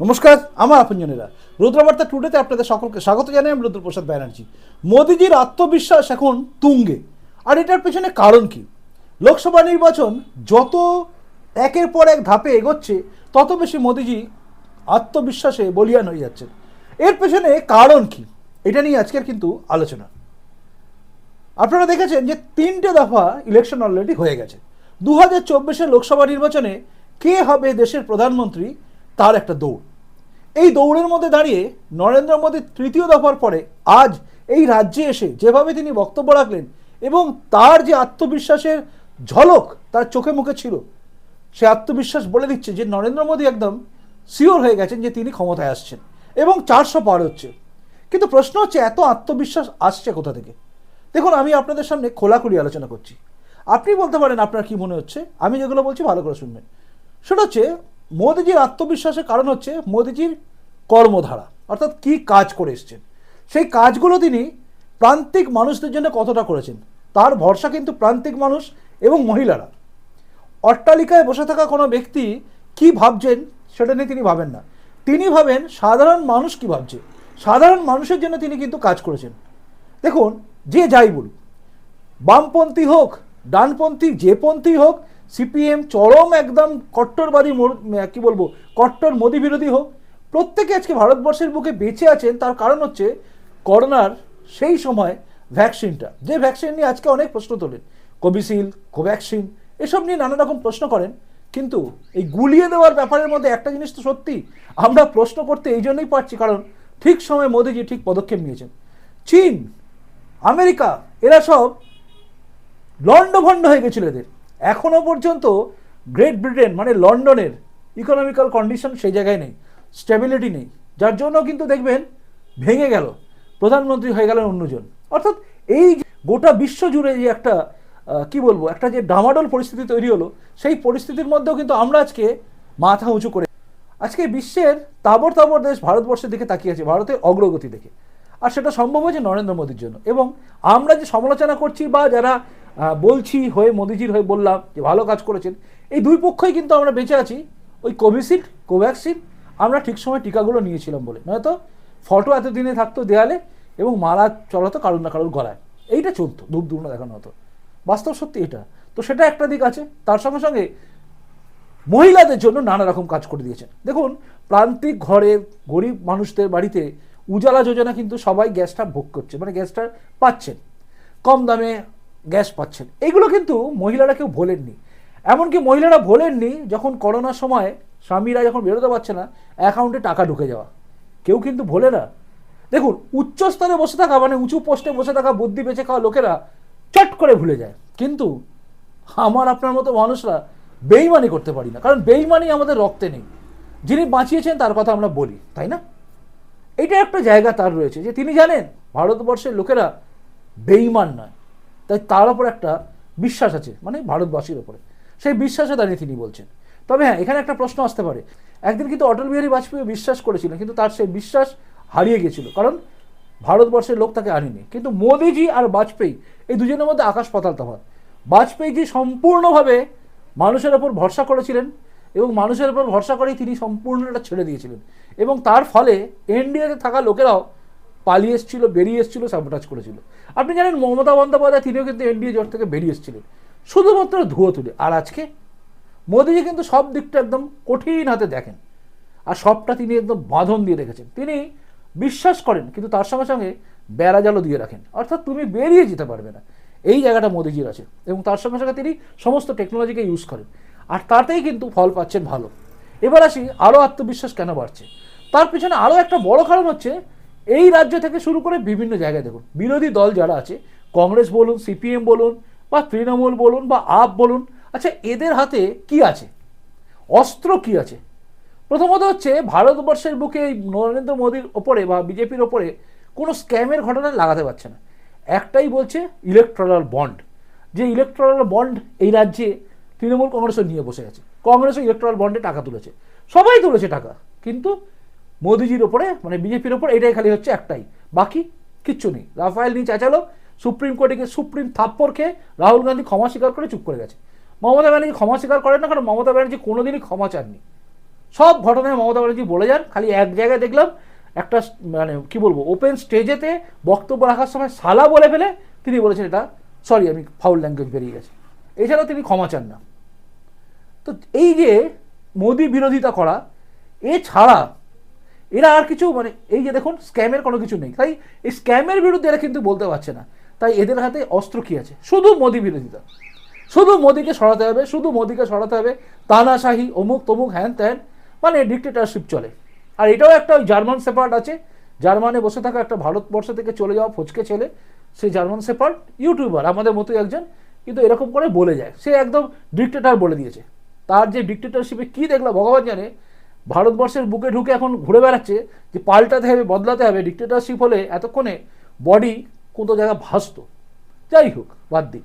নমস্কার, আমার আপনজনেরা। রুদ্রবার্তা টুডেতে আপনাদের সকলকে স্বাগত জানাই, আমি রুদ্রপ্রসাদ ব্যানার্জি। মোদিজির আত্মবিশ্বাস এখন তুঙ্গে। আর এটার পেছনে কারণ কি? লোকসভা নির্বাচন যত একের পর এক ধাপে এগোচ্ছে, তত বেশি মোদিজি আত্মবিশ্বাসে বলিয়ান হয়ে যাচ্ছেন। এর পেছনে কারণ কি? এটা নিয়ে আজকের কিন্তু আলোচনা। আপনারা দেখেছেন যে তিনটে দফা ইলেকশন অলরেডি হয়ে গেছে। দু হাজার লোকসভা নির্বাচনে কে হবে দেশের প্রধানমন্ত্রী? তার একটা দৌড়। এই দৌড়ের মধ্যে দাঁড়িয়ে নরেন্দ্র মোদী তৃতীয় দফার পরে আজ এই রাজ্যে এসে যেভাবে তিনি বক্তব্য রাখলেন এবং তার যে আত্মবিশ্বাসের ঝলক তার চোখে মুখে ছিল, সে আত্মবিশ্বাস বলে দিচ্ছে যে নরেন্দ্র মোদী একদম শিওর হয়ে গেছেন যে তিনি ক্ষমতায় আসছেন এবং চারশো পার হচ্ছে। কিন্তু প্রশ্ন হচ্ছে, এত আত্মবিশ্বাস আসছে কোথা থেকে? দেখুন, আমি আপনাদের সামনে খোলাখুলি আলোচনা করছি। আপনি বলতে পারেন আপনার কি মনে হচ্ছে? আমি যেগুলো বলছি ভালো করে শুনবেন। সেটা হচ্ছে মোদিজির আত্মবিশ্বাসের কারণ হচ্ছে মোদিজির কর্মধারা, অর্থাৎ কি কাজ করে এসছেন। সেই কাজগুলো তিনি প্রান্তিক মানুষদের জন্য কতটা করেছেন, তার ভরসা কিন্তু প্রান্তিক মানুষ এবং মহিলারা। অট্টালিকায় বসে থাকা কোনো ব্যক্তি কি ভাবছেন সেটা নিয়ে তিনি ভাবেন না। তিনি ভাবেন সাধারণ মানুষ কি ভাবছে, সাধারণ মানুষের জন্য তিনি কিন্তু কাজ করেছেন। দেখুন, যে যাই বলুক, বামপন্থী হোক, ডানপন্থী, যে পন্থী হোক সিপিএম চরম একদম কট্টরবাদী কি বলব, কট্টর মোদী বিরোধী হোক, প্রত্যেকে আজকে ভারতবর্ষের বুকে বেঁচে আছেন, তার কারণ হচ্ছে করোনার সেই সময় ভ্যাকসিনটা। যে ভ্যাকসিন নিয়ে আজকে অনেক প্রশ্ন তোলেন কোভিশিল্ড কোভ্যাকসিন, এসব নিয়ে নানা রকম প্রশ্ন করেন, কিন্তু এই গুলিয়ে দেওয়ার ব্যাপারের মধ্যে একটা জিনিস তো সত্যি, আমরা প্রশ্ন করতে এই জন্যই পারছি, কারণ ঠিক সময় মোদিজি ঠিক পদক্ষেপ নিয়েছেন। চীন, আমেরিকা, এরা সব লন্ডভন্ড হয়ে গেছিল এদের। এখনও পর্যন্ত গ্রেট ব্রিটেন মানে লন্ডনের ইকোনমিক্যাল কন্ডিশন সেই জায়গায় নেই স্টেবিলিটি নেই, যার জন্য কিন্তু দেখবেন ভেঙে গেল, প্রধানমন্ত্রী হয়ে গেলেন অন্যজন। অর্থাৎ এই গোটা বিশ্ব জুড়ে যে একটা কি বলব, একটা যে ডামাডোল পরিস্থিতি তৈরি হলো, সেই পরিস্থিতির মধ্যেও কিন্তু আমরা আজকে মাথা উঁচু করে, আজকে বিশ্বের তাবর তাবর দেশ ভারতবর্ষের দিকে তাকিয়ে আছে, ভারতের অগ্রগতি দেখে। আর সেটা সম্ভব হয়েছে নরেন্দ্র মোদীর জন্য। এবং আমরা যে সমালোচনা করছি বা যারা বলছি হয়ে, মোদিজির হয়ে বললাম যে ভালো কাজ করেছেন। এই দুই পক্ষই কিন্তু আমরা বেঁচে আছি। ওই কোভিশিল্ড, কোভ্যাক্সিন, আমরা ঠিক সময় টিকাগুলো নিয়েছিলাম বলে। নয়তো ফটো এতদিনে থাকতো দেয়ালে এবং মারা চলাতো কারুর না কারুর গলায়। এইটা চলতো, ধূপ ধুপনা দেখানো হতো। বাস্তব সত্যি এটা। তো সেটা একটা দিক আছে। তার সঙ্গে সঙ্গে মহিলাদের জন্য নানা রকম কাজ করে দিয়েছেন। দেখুন, প্রান্তিক ঘরে গরিব মানুষদের বাড়িতে উজালা যোজনা কিন্তু সবাই গ্যাসটা ভোগ করছে মানে গ্যাসটা পাচ্ছেন। কম দামে গ্যাস পাচ্ছেন। এগুলো কিন্তু মহিলারা কেউ ভোলেননি। এমনকি মহিলারা ভোলেননি যখন করোনার সময় স্বামীরা যখন বেরোতে পারছে না, অ্যাকাউন্টে টাকা ঢুকে যাওয়া। কেউ কিন্তু ভোলে না। দেখুন, উচ্চ স্তরে বসে থাকা মানে উঁচু পোস্টে বসে থাকা, বুদ্ধি বেঁচে খাওয়া লোকেরা চট করে ভুলে যায়। কিন্তু আমার, আপনার মতো মানুষরা বেইমানি করতে পারি না। কারণ বেইমানি আমাদের রক্তে নেই। যিনি বাঁচিয়েছেন, তার কথা আমরা বলি, তাই না? এটা একটা জায়গা তার রয়েছে যে তিনি জানেন, ভারতবর্ষের লোকেরা বেইমান নয়। তাই তার ওপর একটা বিশ্বাস আছে মানে ভারতবাসীর ওপরে সেই বিশ্বাসে দাঁড়িয়ে তিনি বলছেন। তবে হ্যাঁ এখানে একটা প্রশ্ন আসতে পারে। একদিন কিন্তু অটল বিহারী বাজপেয়ী বিশ্বাস করেছিলেন, কিন্তু তার সেই বিশ্বাস হারিয়ে গেছিল, কারণ ভারতবর্ষের লোক তাকে আনেনি। কিন্তু মোদিজি আর বাজপেয়ী, এই দুজনের মধ্যে আকাশ পাতাল তফাৎ। বাজপেয়ীজি সম্পূর্ণভাবে মানুষের ওপর ভরসা করেছিলেন এবং মানুষের ওপর ভরসা করেই তিনি সম্পূর্ণটা ছেড়ে দিয়েছিলেন। এবং তার ফলে এনডিএতে থাকা লোকেরাও পালিয়ে এসেছিল, বেরিয়ে এসেছিল সাবোটাজ করেছিল। আপনি জানেন, মমতা বন্দ্যোপাধ্যায় তিনিও কিন্তু এনডিএ জোট থেকে বেরিয়ে এসেছিলেন। শুধুমাত্র ধুয়ো তুলে। আর আজকে? মোদিজি কিন্তু সব দিকটা একদম কঠিন হাতে দেখেন। আর সবটা তিনি একদম বাঁধন দিয়ে রেখেছেন। তিনি বিশ্বাস করেন, কিন্তু তার সঙ্গে সঙ্গে বেড়া জালও দিয়ে রাখেন। অর্থাৎ তুমি বেরিয়ে যেতে পারবে না। এই জায়গাটা মোদিজির আছে। এবং তার সঙ্গে সঙ্গে তিনি সমস্ত টেকনোলজিকে ইউজ করেন। আর তাতেই কিন্তু ফল পাচ্ছেন ভালো। এবার আসি, আরও আত্মবিশ্বাস কেন বাড়ছে? তার পিছনে আরও একটা বড় কারণ হচ্ছে এই রাজ্য থেকে শুরু করে বিভিন্ন জায়গায় দেখুন, বিরোধী দল যারা আছে, কংগ্রেস বলুন, সিপিএম বলুন, বা তৃণমূল বলুন, বা আপ বলুন আচ্ছা এদের হাতে কি আছে? অস্ত্র কি আছে? প্রথমত হচ্ছে, ভারতবর্ষের বুকে এই নরেন্দ্র মোদীর ওপরে বা বিজেপির ওপরে কোনো স্ক্যামের ঘটনা লাগাতে পারছে না। একটাই বলছে ইলেকট্রাল বন্ড যে ইলেকট্রাল বন্ড এই রাজ্যে তৃণমূল কংগ্রেসও নিয়ে বসে আছে। কংগ্রেসও ইলেকট্রাল বন্ডে টাকা তুলেছে। সবাই তুলেছে টাকা, কিন্তু মোদিজির ওপরে মানে বিজেপির ওপর, এটাই খালি হচ্ছে একটাই। বাকি কিচ্ছু নেই। রাফায়েল নিয়ে চেঁচালো সুপ্রিম কোর্টে গিয়ে সুপ্রিম থাপ্পর খেয়ে রাহুল গান্ধী ক্ষমা স্বীকার করে চুপ করে গেছে। মমতা ব্যানার্জি ক্ষমা স্বীকার করেন না কারণ মমতা ব্যানার্জি কোনোদিনই ক্ষমা চাননি। সব ঘটনায় মমতা ব্যানার্জি বলে যান, খালি এক জায়গায় দেখলাম, একটা মানে কি বলব ওপেন স্টেজেতে বক্তব্য রাখার সময় সালা বলে ফেলে, তিনি বলেছেন এটা সরি আমি ফাউল ল্যাঙ্গুয়েজ বেরিয়ে গেছে। এছাড়াও তিনি ক্ষমা চান না। তো এই যে মোদি বিরোধিতা করা, এছাড়া এরা আর কিছু মানে এই যে দেখুন স্ক্যামের কোনো কিছু নেই। তাই এই স্ক্যামের বিরুদ্ধে এরা কিন্তু বলতে পারছে না। তাই এদের হাতে অস্ত্র কী আছে? শুধু মোদী বিরোধিতা। শুধু মোদিকে সরাতে হবে, শুধু মোদীকে সরাতে হবে, তানাশাহি, অমুক তমুক, হ্যান ত্যান মানে ডিক্টেটারশিপ চলে। আর এটাও একটা ওই জার্মান সেপার্ট আছে, জার্মানে বসে থাকা একটা ভারতবর্ষ থেকে চলে যাওয়া ফচকে ছেলে। সেই জার্মান সেপার্ট ইউটিউবার আমাদের মতোই একজন, কিন্তু এরকম করে বলে যায়। সে একদম ডিক্টেটার বলে দিয়েছে। তার যে ডিক্টেটারশিপে কী দেখল, ভগবান জানে ভারতবর্ষের বুকে ঢুকে এখন ঘুরে বেড়াচ্ছে যে পাল্টাতে হবে, বদলাতে হবে ডিক্টেটারশিপ হলে এতক্ষণে বডি কোন জায়গায় ভাসত। যাই হোক, বাদ দিই।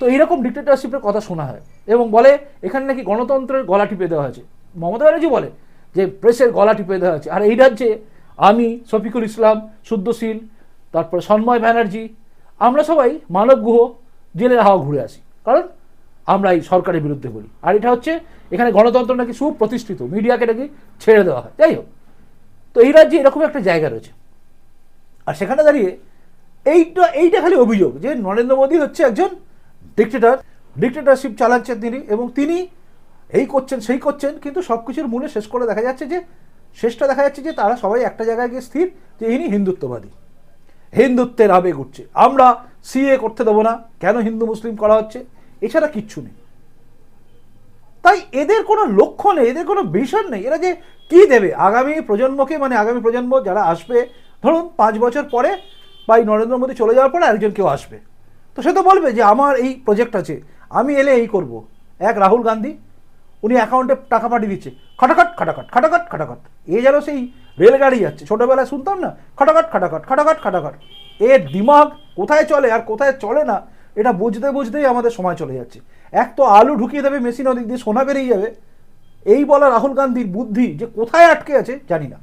তো এইরকম ডিক্টেটারশিপের কথা শোনা হয় এবং বলে এখানে নাকি গণতন্ত্রের গলা টিপে দেওয়া হয়েছে। মমতা ব্যানার্জি বলে যে প্রেসের গলা টিপে দেওয়া হয়েছে। আর এই রাজ্যে আমি, শফিকুল ইসলাম শুদ্ধশীল তারপরে সন্ময় ব্যানার্জি, আমরা সবাই মানব গুহ জেলের হাওয়া ঘুরে আসি। কারণ আমরা এই সরকারের বিরুদ্ধে বলি। আর এটা হচ্ছে, এখানে গণতন্ত্র নাকি সুপ্রতিষ্ঠিত, মিডিয়াকে নাকি ছেড়ে দেওয়া হয়। যাই হোক, তো এই রাজ্যে এরকম একটা জায়গা রয়েছে। আর সেখানে দাঁড়িয়ে এইটা এইটা খালি অভিযোগ যে নরেন্দ্র মোদী হচ্ছে একজন ডিক্টেটার ডিক্টেটারশিপ চালাচ্ছেন তিনি এবং তিনি এই করছেন, সেই করছেন, কিন্তু সব কিছুর মূলে শেষ করে দেখা যাচ্ছে যে, শেষটা দেখা যাচ্ছে যে তারা সবাই একটা জায়গায় গিয়ে স্থির যে ইনি হিন্দুত্ববাদী। হিন্দুত্বের আবেগ উঠছে। আমরা সিএ করতে দেবো না। কেন হিন্দু মুসলিম করা হচ্ছে? এছাড়া কিচ্ছু নেই। তাই এদের কোনো লক্ষ্য নেই, এদের কোনো ভিশন নেই। এরা যে কি দেবে? আগামী প্রজন্মকে মানে আগামী প্রজন্ম যারা আসবে, ধরুন পাঁচ বছর পরে বা এই নরেন্দ্র মোদী চলে যাওয়ার পরে আরেকজন কেউ আসবে। তো সে তো বলবে যে, আমার এই প্রজেক্ট আছে, আমি এলে এই করব। এক রাহুল গান্ধী, উনি অ্যাকাউন্টে টাকা পাঠিয়ে দিচ্ছে। খটাখট খটাখট খটাখট খটাখট। এ যেন সেই রেলগাড়ি যাচ্ছে। ছোটোবেলায় শুনতাম না? খটাখট খটাখট খটাখট খটাখট। এর দিমাগ কোথায় চলে আর কোথায় চলে না? এটা বুঝতে বুঝতেই আমাদের সময় চলে যাচ্ছে। এক তো আলু ঢুকিয়ে দেবে, মেশিন ওদিক দিয়ে সোনা বেরিয়ে যাবে। এই বলা রাহুল গান্ধীর বুদ্ধি যে কোথায় আটকে আছে, জানি না।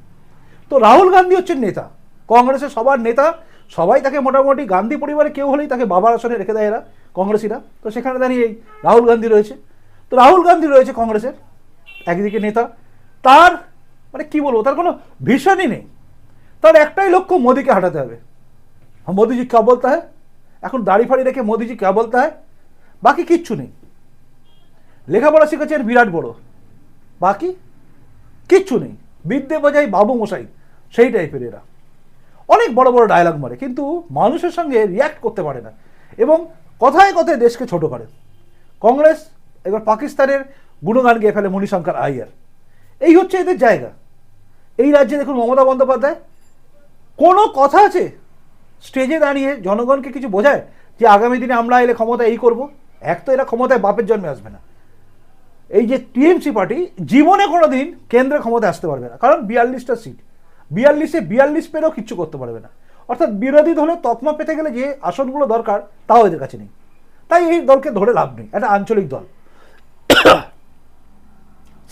তো রাহুল গান্ধী হচ্ছেন নেতা। কংগ্রেসের সবার নেতা। সবাই তাকে মোটামুটি গান্ধী পরিবারে কেউ হলেই তাকে বাবার আসনে রেখে দেয় এরা, কংগ্রেসিরা। তো সেখানে দাঁড়িয়ে এই রাহুল গান্ধী রয়েছে। তো রাহুল গান্ধী রয়েছে কংগ্রেসের, একদিকে নেতা। তার মানে কি বলব, তার কোনো ভীষণই নেই। তার একটাই লক্ষ্য মোদীকে হাঁটাতে হবে। মোদিজি কা বলতে হয়? এখন দাড়ি ফাড়ি রেখে মোদিজি কে বলতে হয়? বাকি কিচ্ছু নেই। লেখাপড়া শিখেছেন বিরাট বড়। বাকি কিচ্ছু নেই। বিদ্যে বোঝাই বাবু মশাই, সেই টাইপের এরা। অনেক বড় বড় ডায়লগ মারে, কিন্তু মানুষের সঙ্গে রিয়াক্ট করতে পারে না। এবং কথায় কথায় দেশকে ছোট করে। কংগ্রেস, এবার পাকিস্তানের গুণগান গিয়ে ফেলে মণিশঙ্কর আইয়ার। এই হচ্ছে এদের জায়গা। এই রাজ্যে দেখুন মমতা বন্দ্যোপাধ্যায়, কোনো কথা আছে স্টেজে দাঁড়িয়ে জনগণকে কিছু বোঝায় যে আগামী দিনে আমরা এলে ক্ষমতা এই করব। এক তো এরা ক্ষমতায় বাপের জন্মে আসবে না। এই যে টিএমসি পার্টি জীবনে কোনো দিন কেন্দ্রে ক্ষমতায় আসতে পারবে না। কারণ বিয়াল্লিশটা সিট। বিয়াল্লিশে বিয়াল্লিশ পেরেও কিচ্ছু করতে পারবে না। অর্থাৎ বিরোধী দলে তকমা পেতে গেলে যে আসনগুলো দরকার, তাও এদের কাছে নেই। তাই এই দলকে ধরে লাভ নেই। একটা আঞ্চলিক দল।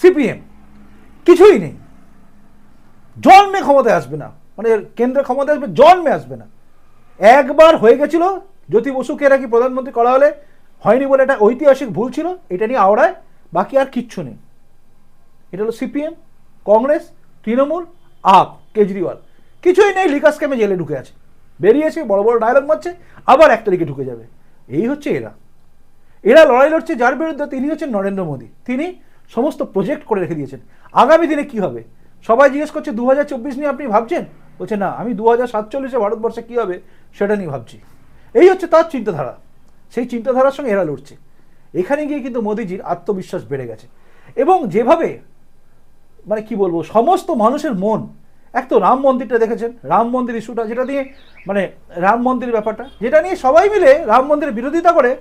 সিপিএম। কিছুই নেই। জন্মে ক্ষমতায় আসবে না। মানে কেন্দ্রে ক্ষমতায় আসবে, জন্মে আসবে না। একবার হয়ে গেছিল, জ্যোতি বসুকে এরা কি প্রধানমন্ত্রী করা হলে? হয়নি বলে এটা ঐতিহাসিক ভুল ছিল, এটা নিয়ে আওড়ায়, বাকি আর কিচ্ছু নেই। এটা হলো সিপিএম, কংগ্রেস, তৃণমূল, আপ, কেজরিওয়াল। কিছুই নেই লিকাস ক্যামে জেলে ঢুকে আছে। বেরিয়েছে, বড় বড় ডায়লগ মারছে, আবার এক তারিখে ঢুকে যাবে। এই হচ্ছে এরা। এরা লড়াই লড়ছে, যার বিরুদ্ধে তিনি হচ্ছেন নরেন্দ্র মোদী। তিনি সমস্ত প্রজেক্ট করে রেখে দিয়েছেন। আগামী দিনে কি হবে? সবাই জিজ্ঞেস করছে দু হাজার চব্বিশ নিয়ে আপনি ভাবছেন? বলছে, না, আমি দু হাজার সাতচল্লিশে ভারতবর্ষে কী হবে? সেটা নিয়ে ভাবছি। এই হচ্ছে তার চিন্তাধারা। সেই চিন্তাধারার সঙ্গে এরা লড়ছে। এখানে গিয়ে কিন্তু মোদিজির আত্মবিশ্বাস বেড়ে গেছে। এবং যেভাবে মানে কি বলব, সমস্ত মানুষের মন, এক তো রাম মন্দিরটা দেখেছেন, রাম মন্দির ইস্যুটা, যেটা নিয়ে মানে রাম মন্দির ব্যাপারটা, যেটা নিয়ে সবাই মিলে রাম মন্দিরের বিরোধিতা করে,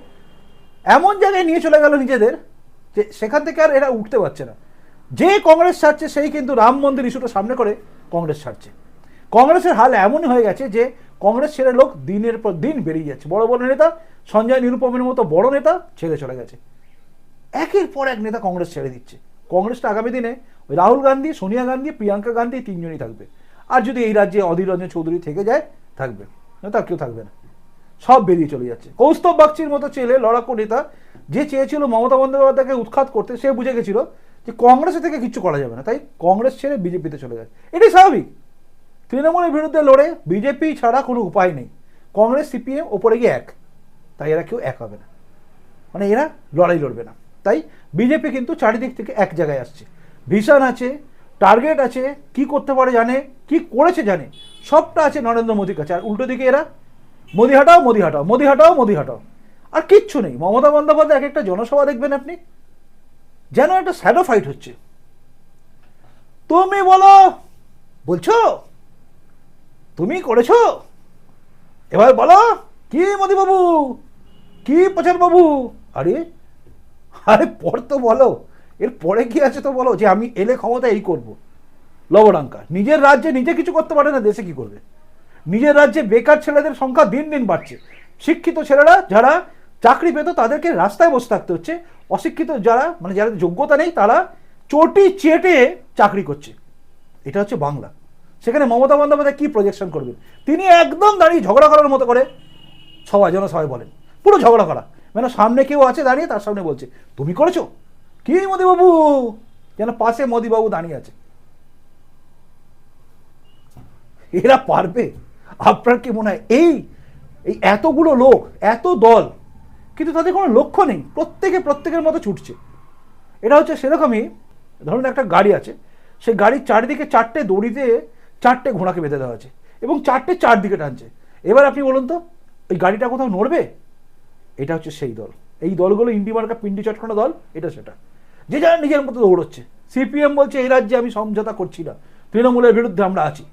এমন জায়গায় নিয়ে চলে গেল নিজেদের, যে সেখান থেকে আর এরা উঠতে পারছে না। যে কংগ্রেস ছাড়ছে, সেই কিন্তু রাম মন্দির ইস্যুটা সামনে করে কংগ্রেস ছাড়ছে। কংগ্রেসের হাল এমনই হয়ে গেছে যে কংগ্রেস ছেড়ে লোক দিনের পর দিন বেরিয়ে যাচ্ছে। বড় বড় নেতা, সঞ্জয় নিরুপমের মতো বড় নেতা ছেড়ে চলে গেছে। একের পর এক নেতা কংগ্রেস ছেড়ে দিচ্ছে। কংগ্রেসটা আগামী দিনে ওই রাহুল গান্ধী, সোনিয়া গান্ধী, প্রিয়াঙ্কা গান্ধী তিনজনই থাকবে। আর যদি এই রাজ্যে অধীর রঞ্জন চৌধুরী থেকে যায়, থাকবে। না, তার কেউ থাকবে না। সব বেরিয়ে চলে যাচ্ছে। কৌস্তব বাগচির মতো ছেলে, লড়াকু নেতা, যে চেয়েছিল মমতা বন্দ্যোপাধ্যায়কে উৎখাত করতে, সে বুঝে গেছিল যে কংগ্রেসের থেকে কিচ্ছু করা যাবে না। তাই কংগ্রেস ছেড়ে বিজেপিতে চলে যায়। এটাই স্বাভাবিক। তৃণমূলের বিরুদ্ধে লড়ে বিজেপি ছাড়া কোনো উপায় নেই। কংগ্রেস, সিপিএম ওপরে গিয়ে এক। তাই এরা কেউ এক হবে না। মানে এরা লড়াই লড়বে না। তাই বিজেপি কিন্তু চারিদিক থেকে এক জায়গায় আসছে। ভিশন আছে, টার্গেট আছে, কি করতে পারে জানে, কি করেছে জানে, সবটা আছে নরেন্দ্র মোদীর কাছে। আর উল্টো দিকে এরা, মোদি হাটাও মোদি হাটাও মোদি হাটাও মোদি হাটাও। আর কিচ্ছু নেই। মমতা বন্দ্যোপাধ্যায় এক একটা জনসভা দেখবেন আপনি। যেন একটা স্যাডো ফাইট হচ্ছে। তুমি বলো, বলছো? তুমি করেছ? এবার বলো, কি মোদিবাবু কি প্রচার বাবু? আরে আরে পর তো বলো। এর পরে কি আছে তো বলো যে আমি এলে ক্ষমতা এই করব। লবডাঙ্কা নিজের রাজ্যে নিজে কিছু করতে পারে না, দেশে কি করবে? নিজের রাজ্যে বেকার ছেলেদের সংখ্যা দিন দিন বাড়ছে। শিক্ষিত ছেলেরা যারা চাকরি পেত, তাদেরকে রাস্তায় বসে থাকতে হচ্ছে। অশিক্ষিত যারা মানে যাদের যোগ্যতা নেই, তারা চটি চেটে চাকরি করছে। এটা হচ্ছে বাংলা। সেখানে মমতা বন্দ্যোপাধ্যায় কি প্রজেকশন করবেন? তিনি একদম দাঁড়িয়ে ঝগড়া করার মতো করে সবাই যেন সবাই বলেন। পুরো ঝগড়া করা। মানে সামনে কেউ আছে দাঁড়িয়ে তার সামনে বলছে, তুমি করেছ? কি মোদিবাবু যেন পাশে মোদিবাবু দাঁড়িয়ে আছে। এরা পারবে? আপনার কি মনে হয় এই এই এতগুলো লোক, এত দল, কিন্তু তাদের কোনো লক্ষ্য নেই। প্রত্যেকে প্রত্যেকের মতো ছুটছে। এটা হচ্ছে সেরকমই, ধরুন একটা গাড়ি আছে, সেই গাড়ির চারিদিকে চারটে দড়িতে চারটে ঘোড়াকে বেঁধে দেওয়া আছে এবং চারটে চারদিকে টানছে। এবার আপনি বলুন তো, ওই গাড়িটা কোথাও নড়বে? এটা হচ্ছে সেই দল। এই দলগুলো ইন্ডি মার্কা, পিন্ডি চটকানো দল, এটা সেটা। যে যারা নিজের মতো দৌড়চ্ছে, সিপিএম বলছে এই রাজ্যে আমি সমঝোতা করছি না। তৃণমূলের বিরুদ্ধে আমরা আছি।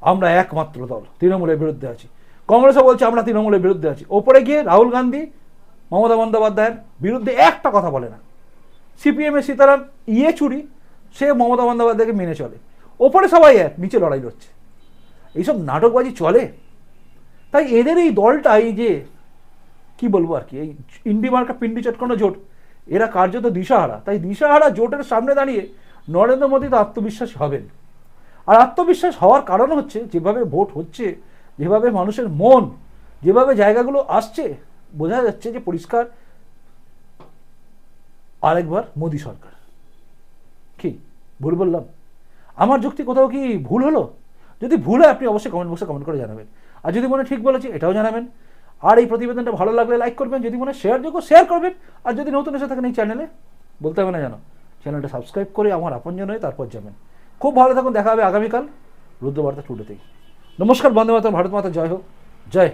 আমরা একমাত্র দল, তৃণমূলের বিরুদ্ধে আছি। কংগ্রেসও বলছে, আমরা তৃণমূলের বিরুদ্ধে আছি। ওপরে গিয়ে রাহুল গান্ধী, মমতা বন্দ্যোপাধ্যায়ের বিরুদ্ধে একটা কথা বলে না। সিপিএমের সীতারাম ইয়ে চুরি, সে মমতা বন্দ্যোপাধ্যায়কে মেনে চলে। ওপরে সবাই এক, নিচে লড়াই লড়ছে। এইসব নাটকবাজি চলে। তাই এদের এই দলটা, এই যে, কি বলব আর কি, এই ইন্ডি মার্কা পিন্ডি চটকানো জোট, এরা কার্যত দিশাহারা। তাই দিশাহারা জোটের সামনে দাঁড়িয়ে নরেন্দ্র মোদী তো আত্মবিশ্বাস হবেন। আর আত্মবিশ্বাস হওয়ার কারণ হচ্ছে, যেভাবে ভোট হচ্ছে, যেভাবে মানুষের মন, যেভাবে জায়গাগুলো আসছে, বোঝা যাচ্ছে যে পরিষ্কার আরেকবার মোদী সরকার। কি? ভুল বললাম? আমার যুক্তি কোথাও কি ভুল হলো? যদি ভুল হয়, আপনি অবশ্যই কমেন্ট বক্সে কমেন্ট করে জানাবেন। আর যদি মনে ঠিক বলেছি, এটাও জানাবেন। আর এই প্রতিবেদনটা ভালো লাগলে লাইক করবেন, যদি মনে শেয়ার যোগ্য শেয়ার করবেন। আর যদি নতুন এসে থাকেন এই চ্যানেলে বলতে হবে না জানো চ্যানেলটা সাবস্ক্রাইব করে আমার আপনজন হয়ে তারপর যাবেন। খুব ভালো থাকুন, দেখা হবে আগামীকাল রুদ্রবার্তা টুডেতেই নমস্কার, বন্দে মাতা ভারত মাতা, জয় হোক। জয়।